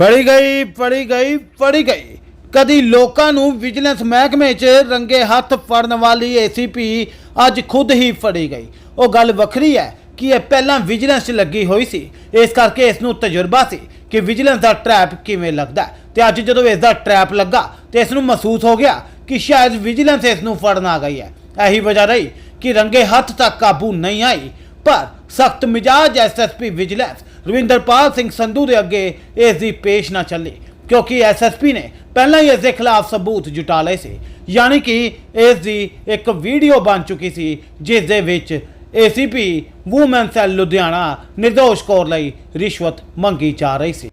ਫੜੀ ਗਈ ਫੜੀ ਗਈ ਫੜੀ ਗਈ। ਕਦੀ ਲੋਕਾਂ ਨੂੰ ਵਿਜੀਲੈਂਸ ਮਹਿਕਮੇ 'ਚ ਰੰਗੇ ਹੱਥ ਫੜਨ ਵਾਲੀ ਏਸੀਪੀ ਅੱਜ ਖੁਦ ਹੀ ਫੜੀ ਗਈ। ਉਹ ਗੱਲ ਵੱਖਰੀ ਹੈ ਕਿ ਇਹ ਪਹਿਲਾਂ ਵਿਜੀਲੈਂਸ 'ਚ ਲੱਗੀ ਹੋਈ ਸੀ। ਇਸ ਕਰਕੇ ਇਸ ਨੂੰ ਤਜਰਬਾ ਸੀ ਕਿ ਵਿਜੀਲੈਂਸ ਦਾ ਟਰੈਪ ਕਿਵੇਂ ਲੱਗਦਾ ਹੈ। ਤੇ ਅੱਜ ਜਦੋਂ ਇਸ ਦਾ ਟਰੈਪ ਲੱਗਾ, ਤੇ ਇਸ ਨੂੰ ਮਹਿਸੂਸ ਹੋ ਗਿਆ ਕਿ ਸ਼ਾਇਦ ਵਿਜੀਲੈਂਸ ਇਸ ਨੂੰ ਫੜਨ ਆ ਗਈ ਹੈ। ਇਹੀ ਵਜ੍ਹਾ ਰਹੀ ਕਿ ਰੰਗੇ ਹੱਥ ਤੱਕ ਕਾਬੂ ਨਹੀਂ ਆਈ। ਪਰ ਸਖਤ ਮਿਜਾਜ ਐਸਐਸਪੀ ਵਿਜੀਲੈਂਸ। ਰਵਿੰਦਰਪਾਲ ਸਿੰਘ ਸੰਧੂ ਦੇ ਅੱਗੇ ਇਸ ਦੀ ਪੇਸ਼ ਨਾ ਚੱਲੀ, ਕਿਉਂਕਿ ਐਸਐਸਪੀ ਨੇ ਪਹਿਲਾਂ ਹੀ ਇਸ ਦੇ ਖਿਲਾਫ ਸਬੂਤ ਜੁਟਾ ਲਏ ਸੀ। ਯਾਨੀ ਕਿ ਇਸ ਦੀ ਇੱਕ ਵੀਡੀਓ ਬਣ ਚੁੱਕੀ ਸੀ, ਜਿਸ ਦੇ ਵਿੱਚ ਏਸੀਪੀ ਵੂਮਨ ਸੈੱਲ ਲੁਧਿਆਣਾ ਨਿਰਦੋਸ਼ ਕੌਰ ਲਈ ਰਿਸ਼ਵਤ ਮੰਗੀ ਜਾ ਰਹੀ ਸੀ।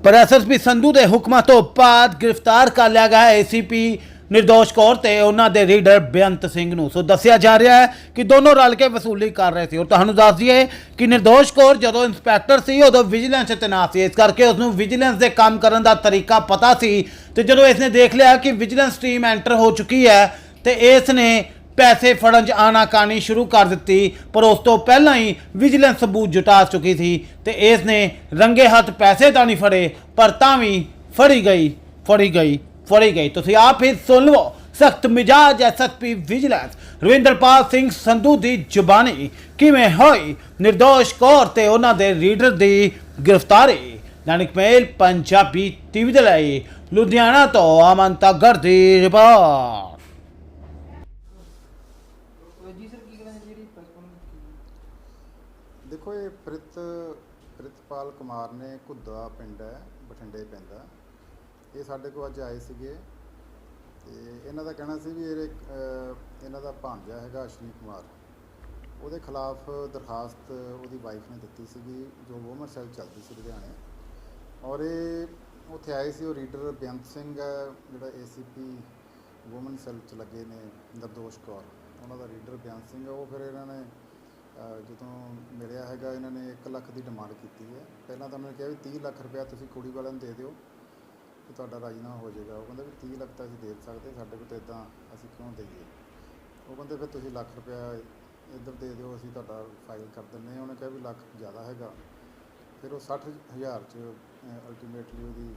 ਪਰ ਐਸਐਸਪੀ ਸੰਧੂ ਦੇ ਹੁਕਮਾਂ ਤੋਂ ਬਾਅਦ ਗ੍ਰਿਫਤਾਰ ਕਰ ਲਿਆ ਗਿਆ ਏਸੀਪੀ ਨਿਰਦੋਸ਼ ਕੌਰ ਤੇ ਉਹਨਾਂ ਦੇ ਰੀਡਰ ਬੇਅੰਤ ਸਿੰਘ ਨੂੰ। ਸੋ ਦੱਸਿਆ ਜਾ ਰਿਹਾ ਹੈ ਕਿ ਦੋਨੋਂ ਰਲ ਕੇ ਵਸੂਲੀ ਕਰ ਰਹੇ ਸੀ। ਔਰ ਤੁਹਾਨੂੰ ਦੱਸ ਦਈਏ ਕਿ ਨਿਰਦੋਸ਼ ਕੌਰ ਜਦੋਂ ਇੰਸਪੈਕਟਰ ਸੀ, ਉਦੋਂ ਵਿਜੀਲੈਂਸ 'ਚ ਤੈਨਾਤ ਸੀ। ਇਸ ਕਰਕੇ ਉਸ ਨੂੰ ਵਿਜੀਲੈਂਸ ਦੇ ਕੰਮ ਕਰਨ ਦਾ ਤਰੀਕਾ ਪਤਾ ਸੀ। ਤੇ ਜਦੋਂ ਇਸ ਨੇ ਦੇਖ ਲਿਆ ਕਿ ਵਿਜੀਲੈਂਸ ਟੀਮ ਐਂਟਰ ਹੋ ਚੁੱਕੀ ਹੈ, ਤੇ ਇਸ ਨੇ ਪੈਸੇ ਫੜਨ 'ਚ ਆਨਾਕਾਨੀ ਸ਼ੁਰੂ ਕਰ ਦਿੱਤੀ। ਪਰ ਉਸ ਤੋਂ ਪਹਿਲਾਂ ਹੀ ਵਿਜੀਲੈਂਸ ਸਬੂਤ ਜੁਟਾ ਚੁੱਕੀ ਸੀ ਤੇ ਇਸ ਨੇ ਰੰਗੇ ਹੱਥ ਪੈਸੇ ਤਾਂ ਨਹੀਂ ਫੜੇ, ਪਰ ਤਾਂ ਵੀ ਫੜੀ ਗਈ ਫੜੀ ਗਈ। ਫੜੀ ਗਈ। ਤੁਸੀਂ ਆਪ ਹੀ ਸੁਣ ਲਵੋ। ਸਖਤ ਮਿਜਾਜ ਐਸਐਸਪੀ ਵਿਜੀਲੈਂਸ। ਰਵਿੰਦਰਪਾਲ ਸਿੰਘ ਸੰਧੂ ਦੀ ਜ਼ੁਬਾਨੀ ਕਿਵੇਂ ਹੋਈ? ਨਿਰਦੋਸ਼ ਕੌਰ ਤੇ ਉਹਨਾਂ ਦੇ ਰੀਡਰ ਦੀ ਗ੍ਰਿਫਤਾਰੀ। ਨਾਨਕ ਮੇਲ ਪੰਜਾਬੀ ਟੀਵੀ ਦੇ ਲਈ। ਲੁਧਿਆਣਾ ਤੋਂ ਅਮਨ ਤਗਰ ਦੀ ਰਿਪੋਰਟ। ਜੀ ਸਰ ਕੀ ਕਹਿੰਦੇ ਜਿਹੜੀ ਪਲਕਮ ਦੇਖੋ ਇਹ ਪ੍ਰਿਤ ਪ੍ਰਿਤਪਾਲ ਕੁਮਾਰ ਨੇ ਘੁੱਦਾ ਪਿੰਡ ਹੈ ਬਠਿੰਡੇ ਪੈਂਦਾ। ਇਹ ਸਾਡੇ ਕੋਲ ਅੱਜ ਆਏ ਸੀਗੇ ਤੇ ਇਹਨਾਂ ਦਾ ਕਹਿਣਾ ਸੀ ਵੀ ਇਹ ਇਹਨਾਂ ਦਾ ਭਾਂਜਾ ਹੈਗਾ ਅਸ਼ਵਨੀ ਕੁਮਾਰ। ਉਹਦੇ ਖਿਲਾਫ ਦਰਖਾਸਤ ਉਹਦੀ ਵਾਈਫ ਨੇ ਦਿੱਤੀ ਸੀਗੀ, ਜੋ ਵੂਮਨ ਸੈੱਲ ਚੱਲਦੀ ਸੀ ਲੁਧਿਆਣੇ। ਔਰ ਇਹ ਉੱਥੇ ਆਏ ਸੀ ਉਹ ਰੀਡਰ ਬੇਅੰਤ ਸਿੰਘ ਹੈ, ਜਿਹੜਾ ਏਸੀਪੀ ਵੂਮਨ ਸੈੱਲ ਚ ਲੱਗੇ ਨੇ ਨਿਰਦੋਸ਼ ਕੌਰ। ਉਹਨਾਂ ਦਾ ਰੀਡਰ ਬੇਅੰਤ ਸਿੰਘ ਉਹ ਫਿਰ ਇਹਨਾਂ ਨੇ ਜਦੋਂ ਮਿਲਿਆ ਹੈਗਾ, ਇਹਨਾਂ ਨੇ 1 ਲੱਖ ਦੀ ਡਿਮਾਂਡ ਕੀਤੀ ਹੈ। ਪਹਿਲਾਂ ਤਾਂ ਉਹਨਾਂ ਨੇ ਕਿਹਾ ਵੀ 30 ਲੱਖ ਰੁਪਇਆ ਤੁਸੀਂ ਕੁੜੀ ਵਾਲਿਆਂ ਨੂੰ ਦੇ ਦਿਓ। ਕਿ ਤੁਹਾਡਾ ਰਾਜੀਨਾਮਾ ਹੋ ਜਾਏਗਾ। ਉਹ ਕਹਿੰਦੇ ਵੀ 30 ਲੱਖ ਤਾਂ ਅਸੀਂ ਦੇ ਸਕਦੇ ਸਾਡੇ ਕੋਲ ਤਾਂ ਇਦਾਂ ਅਸੀਂ ਕਿਉਂ ਦਈਏ? ਉਹ ਕਹਿੰਦੇ ਫਿਰ ਤੁਸੀਂ ਲੱਖ ਰੁਪਇਆ ਇੱਧਰ ਦੇ ਦਿਓ ਅਸੀਂ ਤੁਹਾਡਾ ਫਾਈਲ ਕਰ ਦਿੰਦੇ ਹਾਂ। ਉਹਨੇ ਕਿਹਾ ਵੀ ਲੱਖ ਜ਼ਿਆਦਾ ਹੈਗਾ। ਫਿਰ ਉਹ 60000 ਚ ਅਲਟੀਮੇਟਲੀ ਉਹਦੀ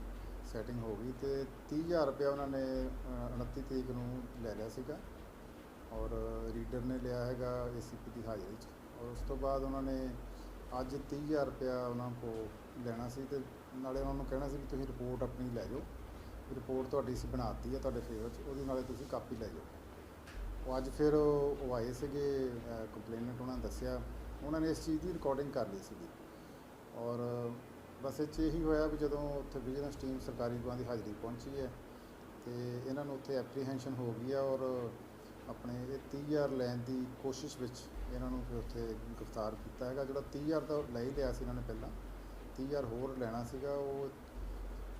ਸੈਟਿੰਗ ਹੋ ਗਈ ਤੇ 30000 ਰੁਪਇਆ ਉਹਨਾਂ ਨੇ ਅਹ, 29 ਤਰੀਕ ਨੂੰ ਲੈ ਲਿਆ ਸੀਗਾ। ਔਰ ਰੀਡਰ ਨੇ ਲਿਆ ਹੈਗਾ ਏਸੀਪੀ ਦੀ ਹਾਜ਼ਰੀ 'ਚ। ਔਰ ਉਸ ਤੋਂ ਬਾਅਦ ਉਹਨਾਂ ਨੇ ਅੱਜ 30000 ਰੁਪਇਆ ਉਹਨਾਂ ਕੋਲ ਲੈਣਾ ਸੀ ਤੇ ਨਾਲੇ ਉਹਨਾਂ ਨੂੰ ਕਹਿਣਾ ਸੀ ਵੀ ਤੁਸੀਂ ਰਿਪੋਰਟ ਆਪਣੀ ਲੈ ਜਾਓ। ਰਿਪੋਰਟ ਤੁਹਾਡੀ ਅਸੀਂ ਬਣਾਤੀ ਹੈ ਤੁਹਾਡੇ ਫੇਵਰ 'ਚ, ਉਹਦੇ ਨਾਲੇ ਤੁਸੀਂ ਕਾਪੀ ਲੈ ਜਾਓ। ਉਹ ਅੱਜ ਫਿਰ ਉਹ ਆਏ ਸੀਗੇ ਕੰਪਲੇਨੈਂਟ ਉਹਨਾਂ ਨੇ ਦੱਸਿਆ, ਉਹਨਾਂ ਨੇ ਇਸ ਚੀਜ਼ ਦੀ ਰਿਕਾਰਡਿੰਗ ਕਰ ਲਈ ਸੀਗੀ। ਔਰ ਬਸ ਇਹ 'ਚ ਇਹੀ ਹੋਇਆ ਵੀ ਜਦੋਂ ਉੱਥੇ ਵਿਜੀਲੈਂਸ ਟੀਮ ਸਰਕਾਰੀ ਗਵਾਹ ਦੀ ਹਾਜ਼ਰੀ ਪਹੁੰਚੀ ਹੈ, ਤੇ ਇਹਨਾਂ ਨੂੰ ਉੱਥੇ ਐਪਰੀਹੈਂਸ਼ਨ ਹੋ ਗਈ ਆ ਔਰ ਆਪਣੇ ਇਹ 30000 ਲੈਣ ਦੀ ਕੋਸ਼ਿਸ਼ ਵਿੱਚ ਇਹਨਾਂ ਨੂੰ ਫਿਰ ਉੱਥੇ ਗ੍ਰਿਫਤਾਰ ਕੀਤਾ ਹੈਗਾ, ਜਿਹੜਾ 30000 ਦਾ ਲੈ ਹੀ ਲਿਆ ਸੀ ਇਹਨਾਂ ਨੇ ਪਹਿਲਾਂ। 30000 ਹੋਰ ਲੈਣਾ ਸੀਗਾ ਉਹ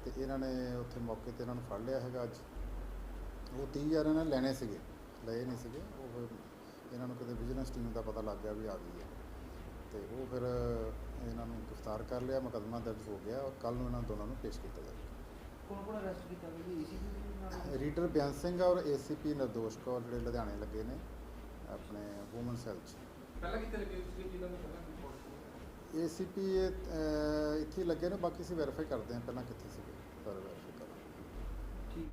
ਤੇ ਇਹਨਾਂ ਨੇ ਉੱਥੇ ਮੌਕੇ ਤੇ ਇਹਨਾਂ ਨੂੰ ਫੜ ਲਿਆ ਹੈਗਾ ਅੱਜ। ਉਹ 30000 ਇਹਨਾਂ ਨੇ ਲੈਣੇ ਸੀਗੇ ਲਏ ਨਹੀਂ ਸੀਗੇ। ਉਹ ਫਿਰ ਇਹਨਾਂ ਨੂੰ ਕਿਤੇ ਵਿਜੀਲੈਂਸ ਟੀਮ ਦਾ ਪਤਾ ਲੱਗ ਗਿਆ ਵੀ ਆ ਗਈ ਹੈ। ਤੇ ਉਹ ਫਿਰ ਇਹਨਾਂ ਨੂੰ ਗ੍ਰਿਫਤਾਰ ਕਰ ਲਿਆ ਮੁਕੱਦਮਾ ਦਰਜ ਹੋ ਗਿਆ ਔਰ ਕੱਲ ਨੂੰ ਇਹਨਾਂ ਦੋਨਾਂ ਨੂੰ ਪੇਸ਼ ਕੀਤਾ ਜਾਵੇਗਾ। ਕੋਣ ਕੋਣ ਅਰੈਸਟ ਕੀਤਾ ਗਿਆ? ਜੀ ਏਸੀਪੀ ਨਾਲ ਰੀਡਰ ਬਿਆਨ ਸਿੰਘ ਔਰ ਏਸੀਪੀ ਨਿਰਦੋਸ਼ ਕੌਰ ਜਿਹੜੇ ਲੁਧਿਆਣੇ ਲੱਗੇ ਨੇ ਆਪਣੇ ਵੂਮਨ ਸੈੱਲ 'ਚ। ਪਹਿਲਾਂ ਲੱਗੇ ਨੂੰ ਪਹਿਲਾਂ ਏਸੀਪੀ ਇੱਥੇ ਹੀ ਲੱਗੇ ਨੇ ਬਾਕੀ ਅਸੀਂ ਵੈਰੀਫਾਈ ਕਰਦੇ ਹਾਂ ਪਹਿਲਾਂ ਕਿੱਥੇ ਸੀਗੇ।